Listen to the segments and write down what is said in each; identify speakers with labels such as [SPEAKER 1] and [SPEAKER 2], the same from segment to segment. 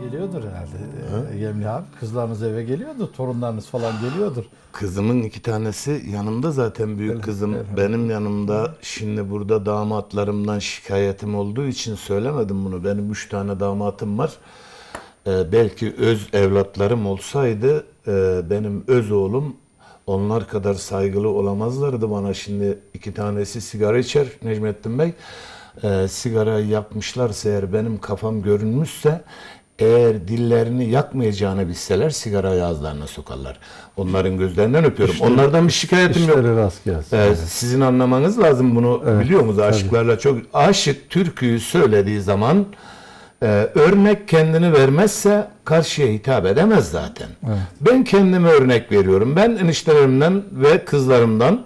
[SPEAKER 1] Geliyordur herhalde. Ee, Yemli abi kızlarınız eve geliyordur. Torunlarınız falan geliyordur.
[SPEAKER 2] Kızımın iki tanesi yanımda zaten büyük
[SPEAKER 1] Öyle,
[SPEAKER 2] kızım
[SPEAKER 1] öyle.
[SPEAKER 2] benim yanımda. Şimdi burada damatlarımdan şikayetim olduğu için söylemedim bunu. Benim üç tane damatım var. Ee, belki öz evlatlarım olsaydı e, benim öz oğlum onlar kadar saygılı olamazlardı bana. Şimdi iki tanesi sigara içer Necmettin Bey. Ee, sigarayı yakmışlarsa eğer benim kafam görünmüşse eğer dillerini yakmayacağını bilseler sigarayı ağızlarına sokarlar. Onların gözlerinden öpüyorum. Onlardan bir şikayetim yok.
[SPEAKER 1] Rast gelsin.
[SPEAKER 2] Ee, sizin anlamanız lazım bunu
[SPEAKER 1] Evet,
[SPEAKER 2] biliyor musunuz? Aşıklarla çok aşık türküyü söylediği zaman e, örnek kendini vermezse karşıya hitap edemez zaten. Ben kendime örnek veriyorum. Ben eniştelerimden ve kızlarımdan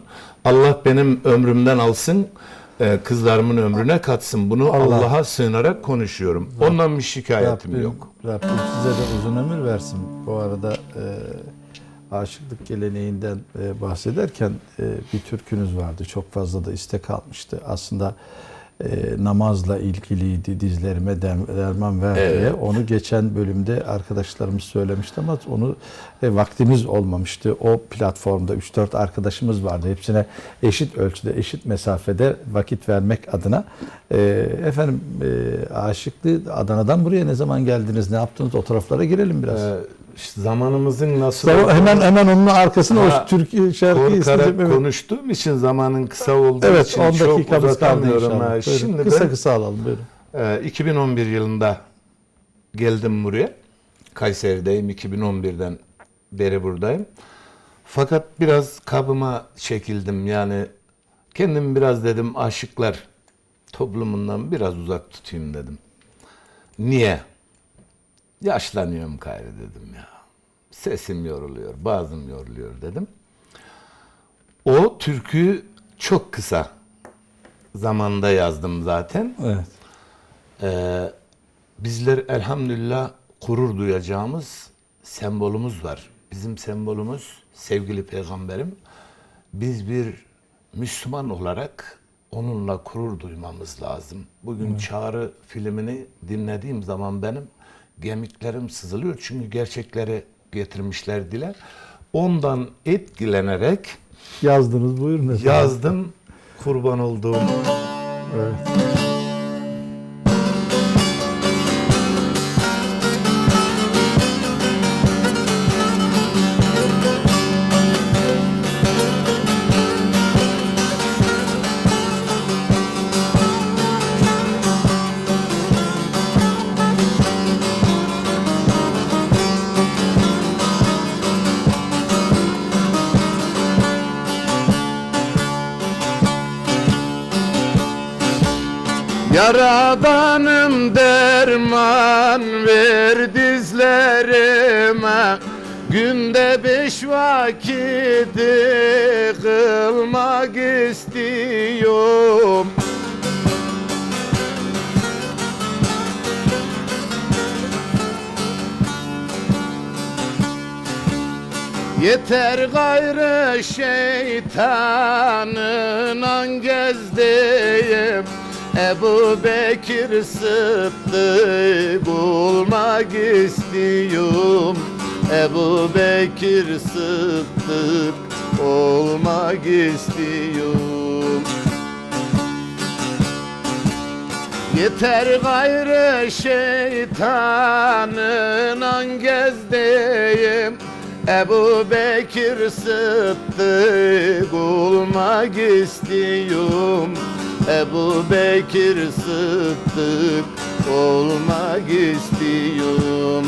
[SPEAKER 2] Allah benim ömrümden alsın e, kızlarımın ömrüne katsın. Bunu
[SPEAKER 1] Allah-
[SPEAKER 2] Allah'a sığınarak konuşuyorum. Ondan bir şikayetim
[SPEAKER 1] Rabbim,
[SPEAKER 2] yok.
[SPEAKER 1] Rabbim size de uzun ömür versin. Bu arada e, aşıklık geleneğinden e, bahsederken e, bir türkünüz vardı. Çok fazla da istek almıştı. Aslında e, namazla ilgiliydi. Dizlerime dem- derman ver diye.
[SPEAKER 2] Evet.
[SPEAKER 1] Onu geçen bölümde arkadaşlarımız söylemişti ama onu e, vaktimiz olmamıştı. O platformda 3-4 arkadaşımız vardı. Hepsine eşit ölçüde, eşit mesafede vakit vermek adına. E, efendim e, aşıklı Adana'dan buraya ne zaman geldiniz? Ne yaptınız? O taraflara girelim biraz.
[SPEAKER 2] Ee, işte zamanımızın nasıl
[SPEAKER 1] Sonra hemen hemen onun arkasına
[SPEAKER 2] Ha,
[SPEAKER 1] o Türk şarkıyı istedim. Evet,
[SPEAKER 2] konuştuğum için zamanın kısa olduğu
[SPEAKER 1] evet
[SPEAKER 2] için
[SPEAKER 1] 10
[SPEAKER 2] çok uzatamıyorum. ha. Şimdi
[SPEAKER 1] kısa
[SPEAKER 2] ben
[SPEAKER 1] kısa alalım buyurun.
[SPEAKER 2] e, 2011 yılında geldim buraya. Kayseri'deyim 2011'den beri buradayım. Fakat biraz kabıma çekildim yani kendim biraz dedim aşıklar toplumundan biraz uzak tutayım dedim. Niye? Yaşlanıyorum gayrı dedim ya. Sesim yoruluyor, bazım yoruluyor dedim. O türküyü çok kısa zamanda yazdım zaten.
[SPEAKER 1] Evet.
[SPEAKER 2] Ee, bizler elhamdülillah gurur duyacağımız sembolümüz var. Bizim sembolümüz sevgili peygamberim. Biz bir Müslüman olarak onunla gurur duymamız lazım. Bugün Çağrı filmini dinlediğim zaman benim gemiklerim sızılıyor. Çünkü gerçekleri getirmişler dile. Ondan etkilenerek
[SPEAKER 1] Yazdınız buyurun. efendim.
[SPEAKER 2] yazdım kurban olduğum
[SPEAKER 1] Evet.
[SPEAKER 2] Yaradanım derman ver dizlerime. Günde beş vakiti kılmak istiyorum. Yeter gayrı şeytanın an gezdeyim Ebu Bekir Sıddık olmak istiyorum. Ebu Bekir Sıddık olmak istiyorum. Yeter gayrı şeytanın an gezdeyim. Ebu Bekir Sıddık olmak istiyorum Ebu Bekir Sıddık olmak istiyorum.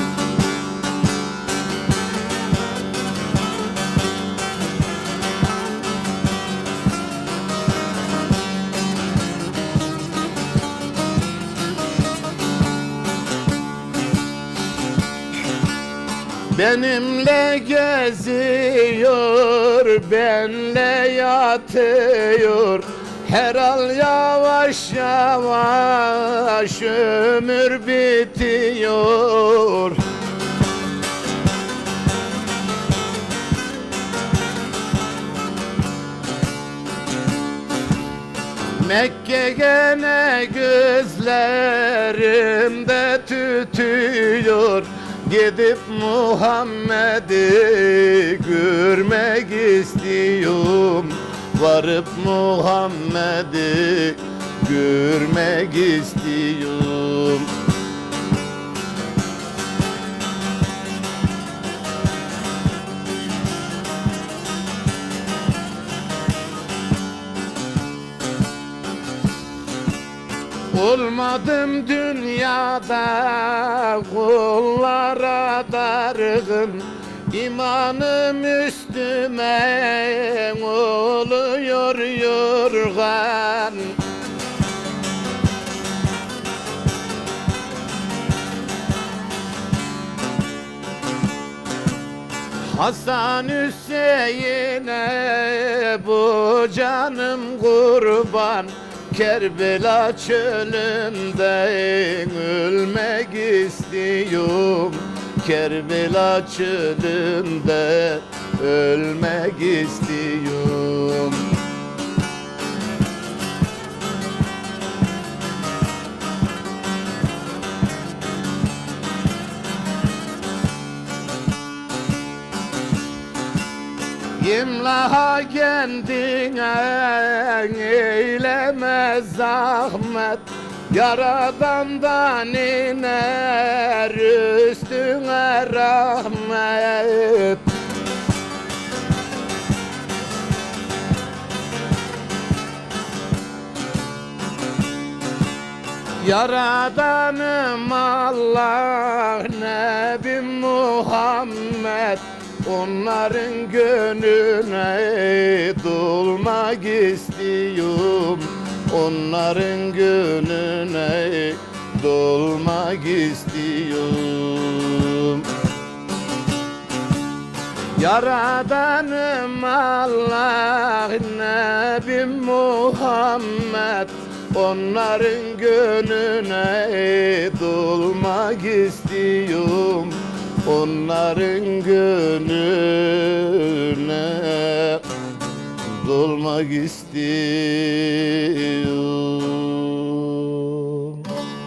[SPEAKER 2] Benimle geziyor, benle yatıyor Her al yavaş yavaş ömür bitiyor. Mekke gene gözlerimde tütüyor. Gidip Muhammed'i görmek istiyorum Varıp Muhammed'i görmek istiyorum. Olmadım dünyada kullara dargın İmanım üstüme oluyor yorgan Hasan Hüseyin'e bu canım kurban. Kerbela çölünde ölmek istiyorum. Kerbela çölünde ölmek istiyorum İmlaha kendine eyleme zahmet? Yaradandan iner üstüne rahmet. Yaradanım Allah Nebi Muhammed Onların gönlüne dolmak istiyorum. Onların gönlüne dolmak istiyorum. Yaradanım Allah Nebi Muhammed. Onların gönlüne dolmak istiyorum Onların gönlüne dolmak istiyorum